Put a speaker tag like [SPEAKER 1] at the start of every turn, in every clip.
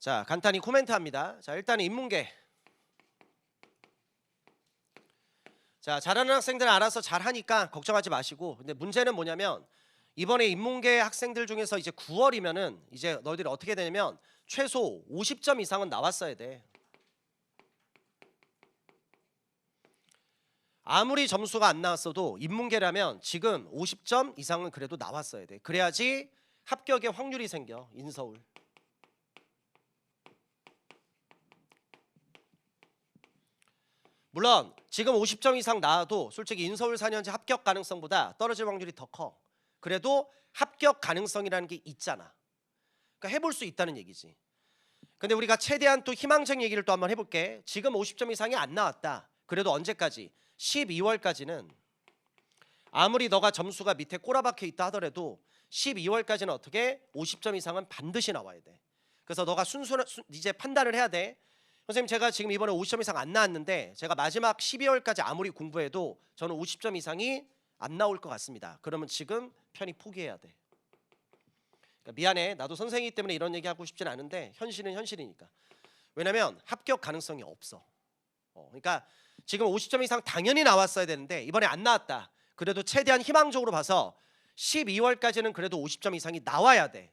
[SPEAKER 1] 자, 간단히 코멘트합니다. 자, 일단 인문계. 자, 잘하는 학생들은 알아서 잘하니까 걱정하지 마시고. 근데 문제는 뭐냐면 이번에 인문계 학생들 중에서 이제 9월이면은 이제 너희들이 어떻게 되냐면 최소 50점 이상은 나왔어야 돼. 아무리 점수가 안 나왔어도 인문계라면 지금 50점 이상은 그래도 나왔어야 돼. 그래야지 합격의 확률이 생겨. 인서울. 물론 지금 50점 이상 나와도 솔직히 인서울 4년제 합격 가능성보다 떨어질 확률이 더 커. 그래도 합격 가능성이라는 게 있잖아. 그러니까 해볼 수 있다는 얘기지. 근데 우리가 최대한 또 희망적 얘기를 또 한번 해볼게. 지금 50점 이상이 안 나왔다. 그래도 언제까지? 12월까지는 아무리 너가 점수가 밑에 꼬라박혀 있다 하더라도 12월까지는 어떻게 50점 이상은 반드시 나와야 돼. 그래서 너가 순수 순- 이제 판단을 해야 돼. 선생님 제가 지금 이번에 50점 이상 안 나왔는데 제가 마지막 12월까지 아무리 공부해도 저는 50점 이상이 안 나올 것 같습니다. 그러면 지금 편히 포기해야 돼. 그러니까 미안해. 나도 선생이기 때문에 이런 얘기 하고 싶진 않은데 현실은 현실이니까. 왜냐면 합격 가능성이 없어. 어, 그러니까 지금 50점 이상 당연히 나왔어야 되는데 이번에 안 나왔다. 그래도 최대한 희망적으로 봐서 12월까지는 그래도 50점 이상이 나와야 돼.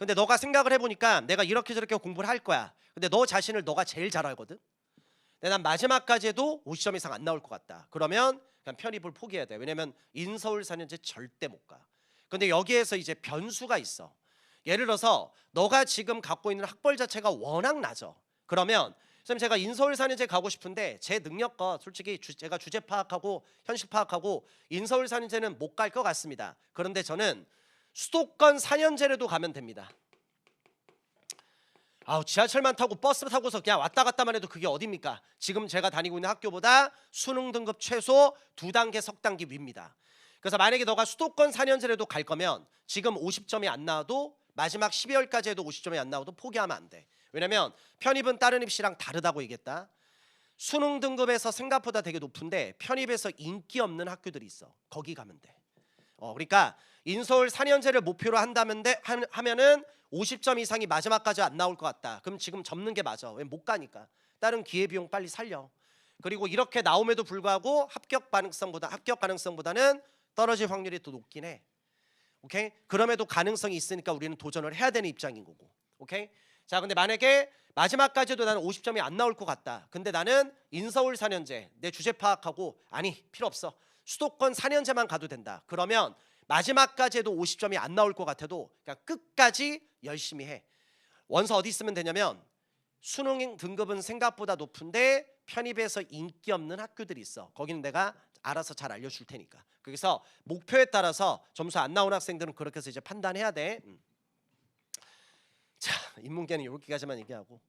[SPEAKER 1] 근데 너가 생각을 해보니까 내가 이렇게 저렇게 공부를 할 거야. 근데 너 자신을 너가 제일 잘 알거든. 근데 난 마지막까지 해도 50점 이상 안 나올 것 같다. 그러면 그냥 편입을 포기해야 돼. 왜냐면 인서울 4년제 절대 못 가. 근데 여기에서 이제 변수가 있어. 예를 들어서 너가 지금 갖고 있는 학벌 자체가 워낙 낮아. 그러면 선생님 제가 인서울 4년제 가고 싶은데 제 능력껏 솔직히 주, 제가 주제 파악하고 현실 파악하고 인서울 4년제는 못 갈 것 같습니다. 그런데 저는 수도권 4년제라도 가면 됩니다. 아우 지하철만 타고 버스 타고서 그냥 왔다 갔다만 해도 그게 어딥니까? 지금 제가 다니고 있는 학교보다 수능 등급 최소 두 단계 석 단계 위입니다. 그래서 만약에 너가 수도권 4년제라도 갈 거면 지금 50점이 안 나와도 마지막 12월까지 해도 50점이 안 나와도 포기하면 안 돼. 왜냐면 편입은 다른 입시랑 다르다고 얘기했다. 수능 등급에서 생각보다 되게 높은데 편입에서 인기 없는 학교들이 있어. 거기 가면 돼. 어, 그러니까 인서울 4년제를 목표로 한다면 돼, 하- 하면은 50점 이상이 마지막까지 안 나올 것 같다. 그럼 지금 접는 게 맞아. 왜 못 가니까. 다른 기회 비용 빨리 살려. 그리고 이렇게 나옴에도 불구하고 합격 가능성보다 합격 가능성보다는 떨어질 확률이 더 높긴 해. 오케이? 그럼에도 가능성이 있으니까 우리는 도전을 해야 되는 입장인 거고. 오케이? 자, 근데 만약에 마지막까지도 나는 50점이 안 나올 것 같다. 근데 나는 인서울 4년제 내 주제 파악하고 아니, 필요 없어. 수도권 4년제만 가도 된다. 그러면 마지막까지 해도 50점이 안 나올 것 같아도 그냥 끝까지 열심히 해. 원서 어디 있으면 되냐면 수능 등급은 생각보다 높은데 편입에서 인기 없는 학교들이 있어. 거기는 내가 알아서 잘 알려줄 테니까. 그래서 목표에 따라서 점수 안 나온 학생들은 그렇게 해서 이제 판단해야 돼. 음. 자, 인문계는 여기까지만 얘기하고